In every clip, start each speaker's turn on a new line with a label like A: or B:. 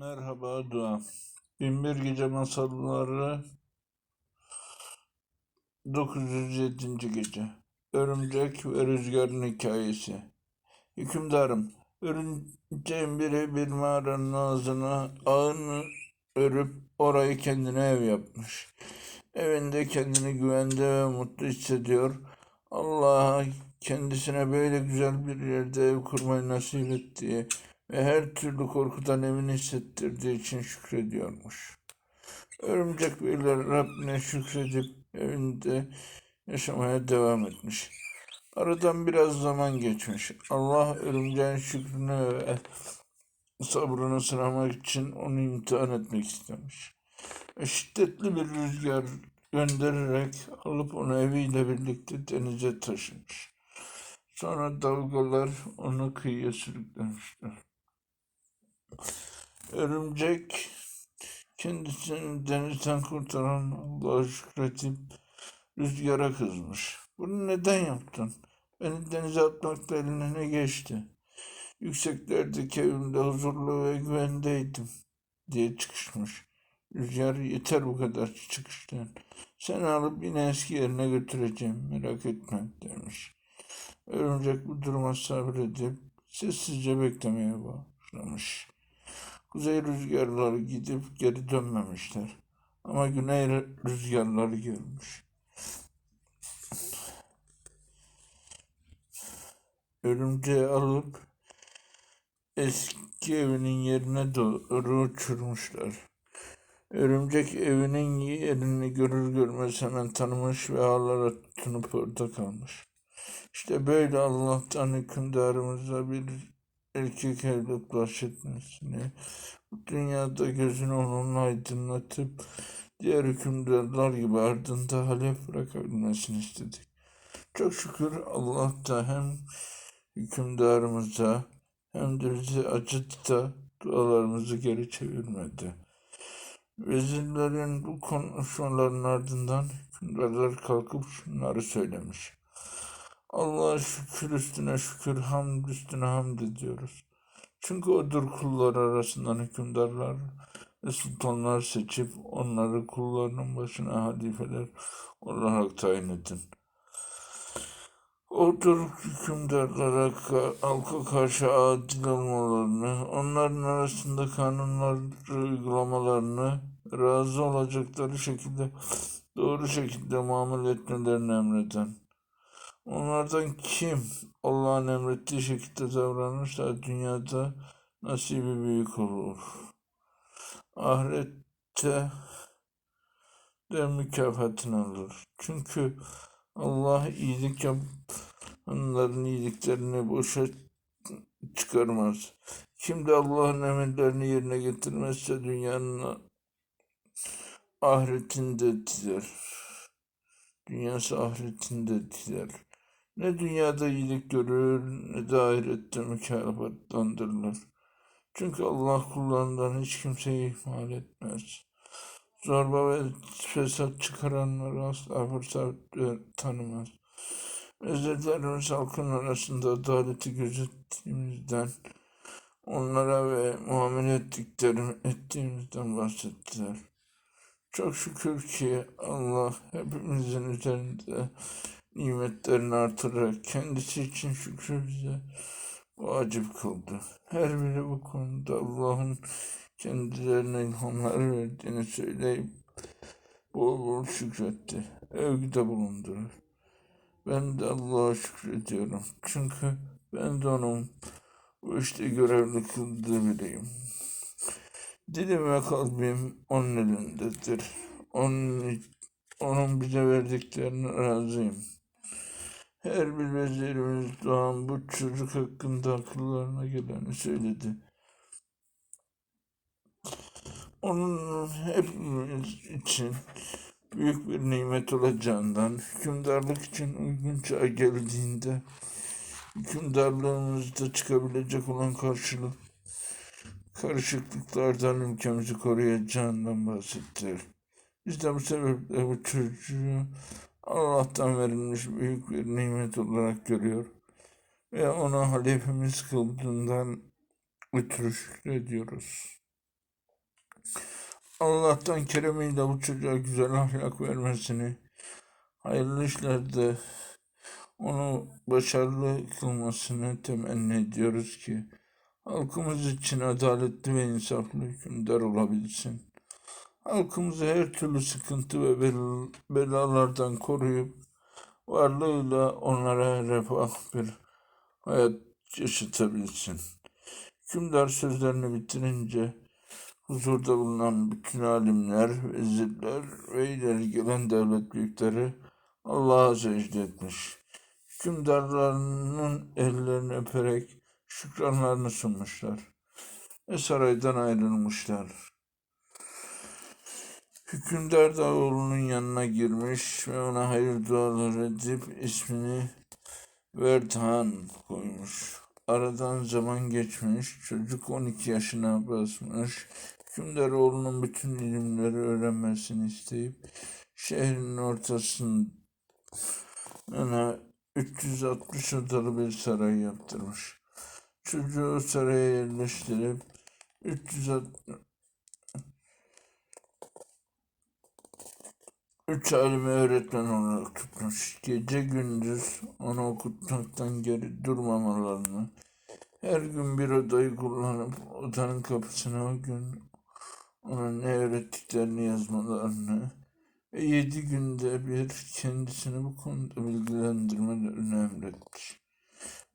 A: Merhaba Dua. Binbir Gece Masalları 907. Gece Örümcek ve Rüzgarın Hikayesi Hükümdarım, örümceğin biri bir mağaranın ağzına ağını örüp orayı kendine ev yapmış. Evinde kendini güvende ve mutlu hissediyor. Allah'a kendisine böyle güzel bir yerde ev kurmayı nasip ettiği ve her türlü korkudan emin hissettirdiği için şükrediyormuş. Örümcek beyler Rabbine şükredip evinde yaşamaya devam etmiş. Aradan biraz zaman geçmiş. Allah örümceğin şükrünü ve sabrını sınamak için onu imtihan etmek istemiş. Ve şiddetli bir rüzgar göndererek alıp onu eviyle birlikte denize taşımış. Sonra dalgalar onu kıyıya sürüklemişler. Örümcek kendisini denizden kurtaran Allah'a şükredip rüzgara kızmış. Bunu neden yaptın? Beni denize atmakla eline ne geçti? Yükseklerdeki evimde huzurlu ve güvendeydim diye çıkışmış. Rüzgar yeter bu kadar çıkıştan. Seni alıp yine eski yerine götüreceğim merak etme demiş. Örümcek bu duruma sabredip sessizce beklemeye başlamış. Kuzey rüzgarları gidip geri dönmemişler. Ama güney rüzgarları gelmiş. Örümceği alıp eski evinin yerine doğru uçurmuşlar. Örümcek evinin yerini görür görmez hemen tanımış ve ağlara tutunup orada kalmış. İşte böyle Allah'tan hükümdarımıza bir erkek evlat bahşetmesini, bu dünyada gözünü onunla aydınlatıp diğer hükümdarlar gibi ardında halef bırakabilmesini istedik. Çok şükür Allah da hem hükümdarımıza hem de bize acıdı da dualarımızı geri çevirmedi. Vezirlerin bu konuşmaların ardından hükümdarlar kalkıp şunları söylemiş. Allah'a şükür üstüne şükür, hamd üstüne hamd ediyoruz. Çünkü odur kullar arasından hükümdarlar ve sultanlar seçip onları kullarının başına halifeler olarak tayin edin. Odur hükümdarlara halka karşı adil olmalarını, onların arasında kanunları uygulamalarını razı olacakları şekilde doğru şekilde muamele etmelerini emreden. Onlardan kim Allah'ın emrettiği şekilde davranırsa dünyada nasibi büyük olur. Ahirette de mükafatını alır. Çünkü Allah iyilik yapanların iyiliklerini boşa çıkarmaz. Kim de Allah'ın emirlerini yerine getirmezse dünyanın ahiretinde diler. Dünyası ahiretinde diler. Ne dünyada iyilik görür ne de ahirette mükafatlandırılır. Çünkü Allah kullarından hiç kimseyi ihmal etmez. Zorba ve fesat çıkaranları asla fırsat tanımaz. Mezarlarımız halkın arasında adaleti gözettiğimizden, onlara ve muamele ettiklerim, ettiğimizden bahsettiler. Çok şükür ki Allah hepimizin üzerinde nimetlerini artırarak kendisi için şükrü bize vacip kıldı. Her biri bu konuda Allah'ın kendilerine ilhamlar verdiğini söyleyip bol bol şükretti. Övgüde bulundurur. Ben de Allah'a şükrediyorum. Çünkü ben de onun bu işte görevli kıldığı biriyim. Dilim ve kalbim onun elindedir. Onun, onun bize verdiklerine razıyım. Her bir vezirimiz doğan bu çocuk hakkında akıllarına geleni söyledi. Onun hepimiz için büyük bir nimet olacağından, hükümdarlık için uygun çağ geldiğinde, hükümdarlığımızda çıkabilecek olan karşılık, karışıklıklardan ülkemizi koruyacağından bahsettiler. Biz de bu sebeple bu çocuğu Allah'tan verilmiş büyük bir nimet olarak görüyor ve ona halifemiz kıldığından ötürü şükrediyoruz. Allah'tan keremiyle bu çocuğa güzel ahlak vermesini, hayırlı işlerde onu başarılı kılmasını temenni ediyoruz ki halkımız için adaletli ve insaflı hükümdar olabilsin. Halkımızı her türlü sıkıntı ve bel- belalardan koruyup varlığıyla onlara refah bir hayat yaşatabilsin. Hükümdar sözlerini bitirince huzurda bulunan bütün alimler, vezirler ve ileri gelen devlet büyükleri Allah'a secde etmiş. Hükümdarlarının ellerini öperek şükranlarını sunmuşlar ve saraydan ayrılmışlar. Hükümdar da oğlunun yanına girmiş ve ona hayır duaları edip ismini Vertan koymuş. Aradan zaman geçmiş, çocuk 12 yaşına basmış. Hükümdar oğlunun bütün ilimleri öğrenmesini isteyip şehrin ortasına 360 odalı bir saray yaptırmış. Çocuğu saraya yerleştirip 360 Üç alimi öğretmen olarak tutmuş. Gece gündüz onu okutmaktan geri durmamalarını, her gün bir odayı kullanıp odanın kapısına o gün ona ne öğrettiklerini yazmalarını ve yedi günde bir kendisini bu konuda bilgilendirmelerini emretmiş.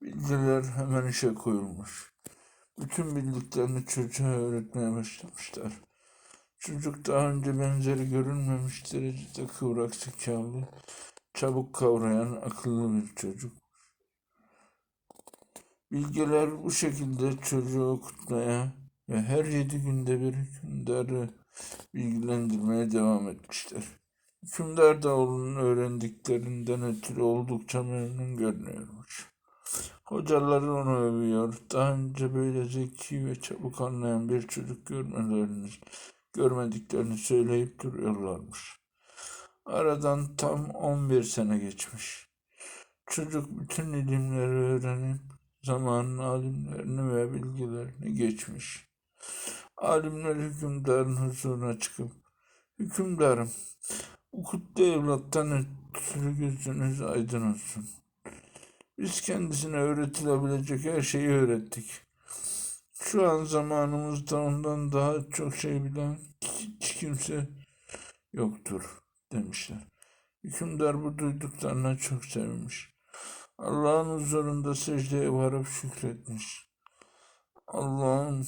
A: Bilgiler hemen işe koyulmuş. Bütün bildiklerini çocuğa öğretmeye başlamışlar. Çocuk daha önce benzeri görülmemiş derecede kıvrak zekalı, çabuk kavrayan, akıllı bir çocuk. Bilgeler bu şekilde çocuğu okutmaya ve her yedi günde bir hükümdarı bilgilendirmeye devam etmişler. Hükümdar da oğlunun öğrendiklerinden ötürü oldukça memnun görünüyormuş. Hocaları onu övüyor. Daha önce böyle zeki ve çabuk anlayan bir çocuk görmelerini, görmediklerini söyleyip duruyorlarmış. Aradan tam 11 sene geçmiş. Çocuk bütün ilimleri öğrenip zamanın alimlerini ve bilgilerini geçmiş. Alimler hükümdarın huzuruna çıkıp, hükümdarım, bu kutlu evlattan ötürü gözünüz aydın olsun. Biz kendisine öğretilebilecek her şeyi öğrettik. Şu an zamanımızda ondan daha çok şey bilen kimse yoktur demişler. Hükümdar bu duyduklarına çok sevinmiş. Allah'ın huzurunda secdeye varıp şükretmiş. Allah'ım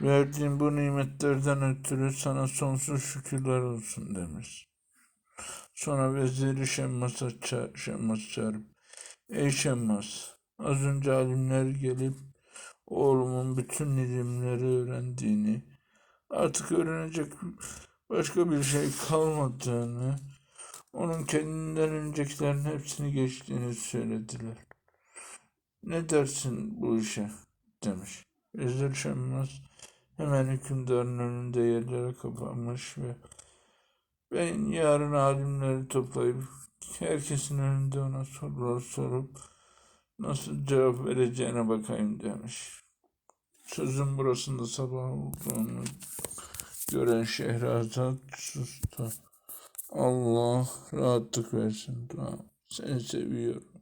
A: verdiğin bu nimetlerden ötürü sana sonsuz şükürler olsun demiş. Sonra veziri Şemmas'a ça Şemmas çağırıp Ey Şemmas az önce alimler gelip oğlumun bütün ilimleri öğrendiğini artık öğrenecek başka bir şey kalmadığını onun kendinden öncekilerin hepsini geçtiğini söylediler. Ne dersin bu işe? demiş. Vezir Şemmas hemen hükümdarın önünde yerlere kapanmış ve ben yarın alimleri toplayıp herkesin önünde ona sorular sorup nasıl cevap vereceğine bakayım demiş. Sözün burasında sabah olduğunu gören Şehrazat sustu. Allah rahatlık versin. Dua. Seni seviyorum.